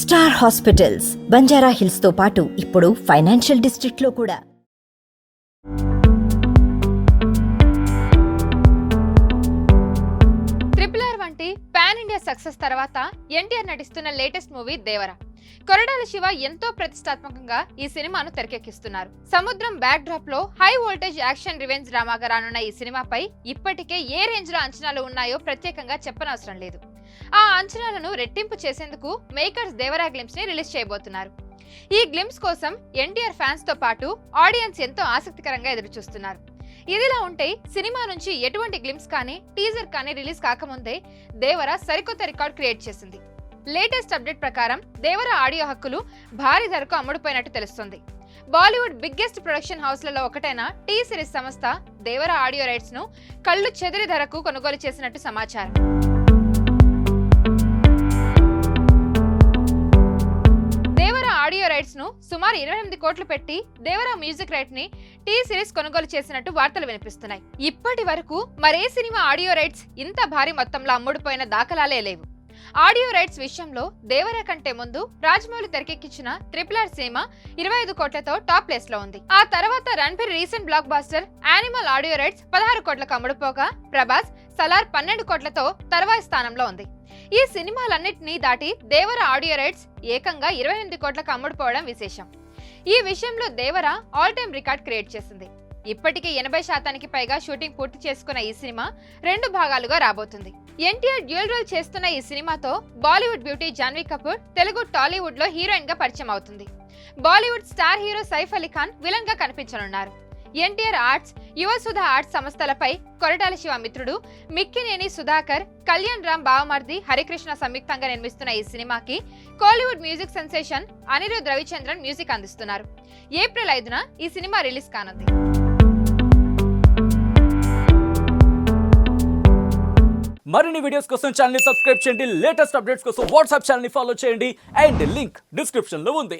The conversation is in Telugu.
స్టార్ హాస్పిటల్స్ బంజారా హిల్స్తో పాటు ఇప్పుడు ఫైనాన్షియల్ డిస్ట్రిక్ట్లో కూడా. ట్రిపుల్ ఆర్ వంటి పాన్ ఇండియా సక్సెస్ తర్వాత ఎన్టీఆర్ నటిస్తున్న లేటెస్ట్ మూవీ దేవర. కొరడాల శివ ఎంతో ప్రతిష్టాత్మకంగా ఈ సినిమాను తెరకెక్కిస్తున్నారు. సముద్రం బ్యాక్ డ్రాప్లో హై వోల్టేజ్ యాక్షన్ రివెంజ్ డ్రామాగా రానున్న ఈ సినిమాపై ఇప్పటికే ఏ రేంజ్లో అంచనాలు ఉన్నాయో ప్రత్యేకంగా చెప్పనవసరం లేదు. ఆ అంచనాలను రెట్టింపు చేసేందుకు మేకర్స్ దేవరా గ్లిమ్స్ని రిలీజ్ చేయబోతున్నారు. ఈ గ్లిమ్స్ కోసం ఎన్టీఆర్ ఫ్యాన్స్తో పాటు ఆడియన్స్ ఎంతో ఆసక్తికరంగా ఎదురుచూస్తున్నారు. ఇదిలా ఉంటే సినిమా నుంచి ఎటువంటి గ్లిమ్స్ కానీ టీజర్ కానీ రిలీజ్ కాకముందే దేవర సరికొత్త రికార్డ్ క్రియేట్ చేసింది. లేటెస్ట్ అప్డేట్ ప్రకారం దేవర ఆడియో హక్కులు భారీ ధరకు అమ్ముడుపోయినట్టు తెలుస్తుంది. బాలీవుడ్ బిగ్గెస్ట్ ప్రొడక్షన్ హౌస్లలో ఒకటైన టీ సిరీస్ సంస్థ దేవర ఆడియో రైట్స్ను కళ్ళు చెదిరి ధరకు కొనుగోలు చేసినట్టు సమాచారం. రైట్స్ను సుమారు ఇరవై ఎనిమిది కోట్లు పెట్టి దేవర మ్యూజిక్ రైట్ని టీ సిరీస్ కొనుగోలు చేసినట్టు వార్తలు వినిపిస్తున్నాయి. ఇప్పటి వరకు మరే సినిమా ఆడియో రైట్స్ ఇంత భారీ మొత్తంలో అమ్ముడుపోయిన దాఖలాలే లేవు. ఆడియో రైట్స్ విషయంలో దేవర కంటే ముందు రాజమౌళి తెరకెక్కించిన ట్రిపుల్ ఆర్ సినిమా ఇరవై ఐదు కోట్లతో టాప్ ప్లేస్లో ఉంది. ఆ తర్వాత Ranbir recent blockbuster Animal audio rights పదహారు కోట్లకు అమ్ముడుపోగా ప్రభాస్ సలార్ పన్నెండు కోట్లతో తర్వాయి స్థానంలో ఉంది. ఈ సినిమాలన్నింటినీ దాటి దేవర ఆడియో రైట్స్ ఏకంగా ఇరవై ఎనిమిది కోట్లకు అమ్ముడుపోవడం విశేషం. ఈ విషయంలో Devara all time record create చేసింది. ఇప్పటికే ఎనభై శాతానికి పైగా షూటింగ్ పూర్తి చేసుకున్న ఈ సినిమా రెండు భాగాలుగా రాబోతుంది. ఎన్టీఆర్ డ్యూయల్ రోల్ చేస్తున్న ఈ సినిమాతో బాలీవుడ్ బ్యూటీ జాన్వీ కపూర్ తెలుగు టాలీవుడ్లో హీరోయిన్గా పరిచయం అవుతుంది. బాలీవుడ్ స్టార్ హీరో సైఫ్ అలీ ఖాన్ విలన్గా కనిపించనున్నారు. ఎన్టీఆర్ ఆర్ట్స్ యువసుధ ఆర్ట్స్ సంస్థలపై కొరటాల శివ మిత్రుడు మిక్కినేని సుధాకర్ కళ్యాణ్ రామ్ బావమర్ది హరికృష్ణ సంయుక్తంగా నిర్మిస్తున్న ఈ సినిమాకి Kollywood music sensation Anirudh Ravichander music అందిస్తున్నారు. ఏప్రిల్ ఐదున ఈ సినిమా రిలీజ్ కానుంది. మరిన్ని వీడియోస్ కోసం ఛానల్ సబ్స్క్రైబ్ చేయండి. లేటెస్ట్ అప్డేట్స్ కోసం వాట్సాప్ ఛానల్ ఫాలో చేయండి. అండ్ లింక్ డిస్క్రిప్షన్లో ఉంది.